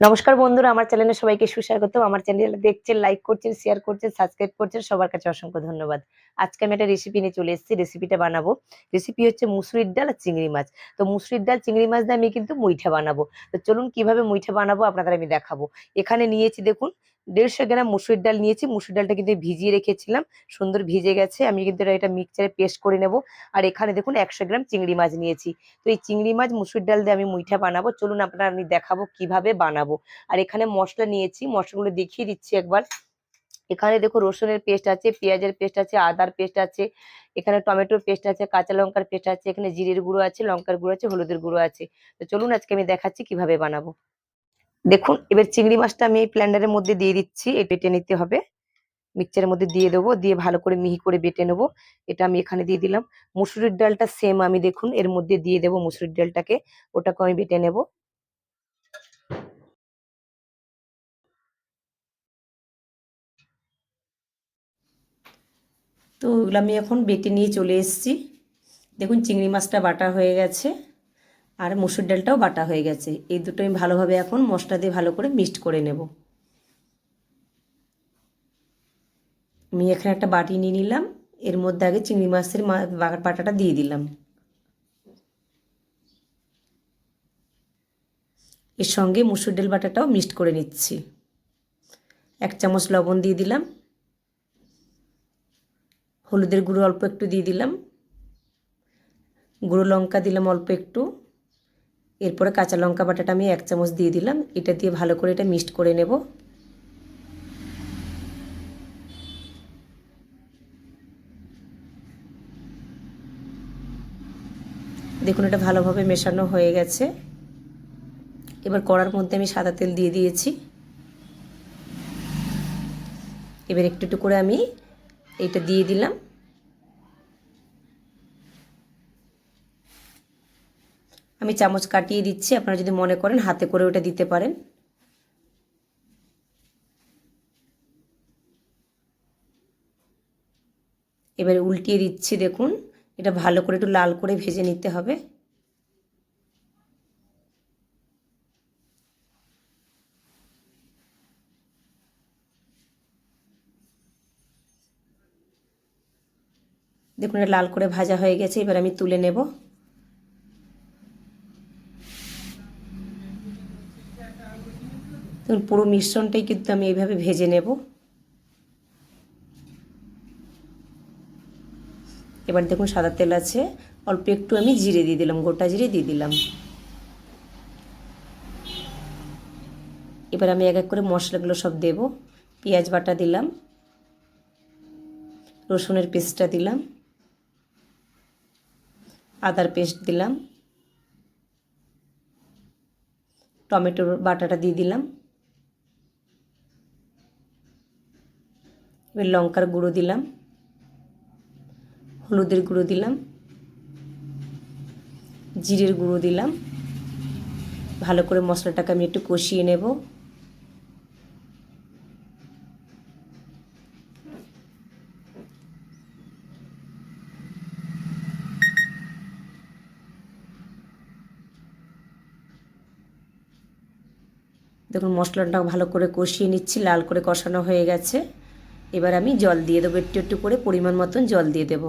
নমস্কার বন্ধুরা, আমার চ্যানেলে সবাইকে সুস্বাগত আমার চ্যানেলে দেখছেন লাইক করছেন শেয়ার করছেন সাবস্ক্রাইব করছেন, সবার কাছে অসংখ্য ধন্যবাদ। আজকে আমি একটা রেসিপি নিয়ে চলে এসেছি রেসিপিটা বানাবো। রেসিপি হচ্ছে মুসুরির ডাল আর চিংড়ি মাছ। তো মুসুরির ডাল, চিংড়ি মাছ দিয়ে আমি কিন্তু মুইঠা বানাবো। তো চলুন কীভাবে মুইঠা বানাবো আপনাদের আমি দেখাবো। এখানে নিয়েছি দেখুন, দেড়শো গ্রাম মুসুরির ডাল নিয়েছি। মুসুর ডালটা কিন্তু ভিজিয়ে রেখেছিলাম, সুন্দর ভিজে গেছে। আমি কিন্তু এটা মিক্সচারে পেস্ট করে নেব। আর এখানে দেখুন, একশো গ্রাম চিংড়ি মাছ নিয়েছি। তো এই চিংড়ি মাছ মুসুর ডাল দিয়ে আমি মুইঠা বানাবো। চলুন আপনারা আমি দেখাবো কীভাবে বানাবো। আর এখানে মশলা নিয়েছি, মশলাগুলো দেখিয়ে দিচ্ছি একবার। এখানে দেখো রসুনের পেস্ট আছে, পেঁয়াজের পেস্ট আছে, আদার পেস্ট আছে, এখানে টমেটোর পেস্ট আছে, কাঁচা লঙ্কার পেস্ট আছে, এখানে জিরের গুঁড়ো আছে, লঙ্কার গুঁড়ো আছে, হলুদের গুঁড়ো আছে। তো চলুন আজকে আমি দেখাচ্ছি কীভাবে বানাবো। দেখুন, এবার চিংড়ি মাছটা আমি এই ব্লেন্ডারের মধ্যে দিয়ে দিচ্ছি, এই বেটে নিতে হবে। মিক্সচারের মধ্যে দিয়ে দেবো, দিয়ে ভালো করে মিহি করে বেটে নেব। এটা আমি এখানে দিয়ে দিলাম। মুসুরির ডালটা সেম আমি দেখুন, এর মধ্যে দিয়ে দেবো মুসুরির ডালটাকে ওটাকে আমি বেটে নেব। তো ওগুলো আমি এখন বেটে নিয়ে চলে এসেছি। দেখুন চিংড়ি মাছটা বাটা হয়ে গেছে আর মুসুর ডালটাও বাটা হয়ে গেছে। এই দুটো আমি ভালোভাবে এখন মশলা দিয়ে ভালো করে মিক্সড করে নেব। আমি এখানে একটা বাটি নিয়ে নিলাম। এর মধ্যে আগে চিংড়ি মাছের বাটাটা দিয়ে দিলাম। এর সঙ্গে মুসুর ডাল বাটাটাও মিক্সড করে নিচ্ছি। এক চামচ লবণ দিয়ে দিলাম। হলুদের গুঁড়ো অল্প একটু দিয়ে দিলাম। গুঁড়ো লঙ্কা দিলাম অল্প একটু। এরপরে কাঁচা লঙ্কা বাটাটা আমি এক চামচ দিয়ে দিলাম। এটা দিয়ে ভালো করে এটা মিক্সড করে নেব। দেখুন, এটা ভালোভাবে মেশানো হয়ে গেছে। এবার কড়ার মধ্যে আমি সাদা তেল দিয়ে দিয়েছি। এবার একটু একটু করে আমি এটা দিয়ে দিলাম। আমি চামচ কাটিয়ে দিচ্ছি। আপনারা যদি মনে করেন হাতে করে ওটা দিতে পারেন। এবারে উল্টিয়ে দিচ্ছি, দেখুন। এটা ভালো করে একটু লাল করে ভেজে নিতে হবে। দেখুন, এটা লাল করে ভাজা হয়ে গেছে। এবার আমি তুলে নেব। দেখুন পুরো মিশ্রণটাই কিন্তু আমি এইভাবে ভেজে নেব। এবার দেখুন সাদা তেল আছে, অল্প একটু আমি জিরে দিয়ে দিলাম, গোটা জিরে দিয়ে দিলাম। এবার আমি এক এক করে মশলাগুলো সব দেব। পেঁয়াজ বাটা দিলাম, রসুনের পেস্টটা দিলাম, আদার পেস্ট দিলাম, টমেটোর বাটাটা দিয়ে দিলাম। এবার লঙ্কার গুঁড়ো দিলাম, হলুদের গুঁড়ো দিলাম, জিরের গুঁড়ো দিলাম। ভালো করে মশলাটাকে আমি একটু কষিয়ে নেব। দেখুন মশলাটা ভালো করে কষিয়ে নিচ্ছি, লাল করে কষানো হয়ে গেছে। এবার আমি জল দিয়ে দেবো, একটু একটু করে পরিমাণ মতন জল দিয়ে দেবো।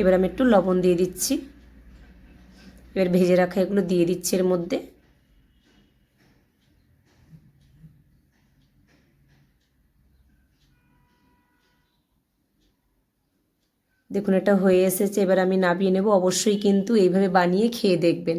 এবার আমি একটু লবণ দিয়ে দিচ্ছি। এবার ভেজে রাখা এগুলো দিয়ে দিচ্ছি এর মধ্যে। দেখুন এটা হয়ে এসেছে এবার আমি নাবিয়ে নেব। অবশ্যই কিন্তু এইভাবে বানিয়ে খেয়ে দেখবেন।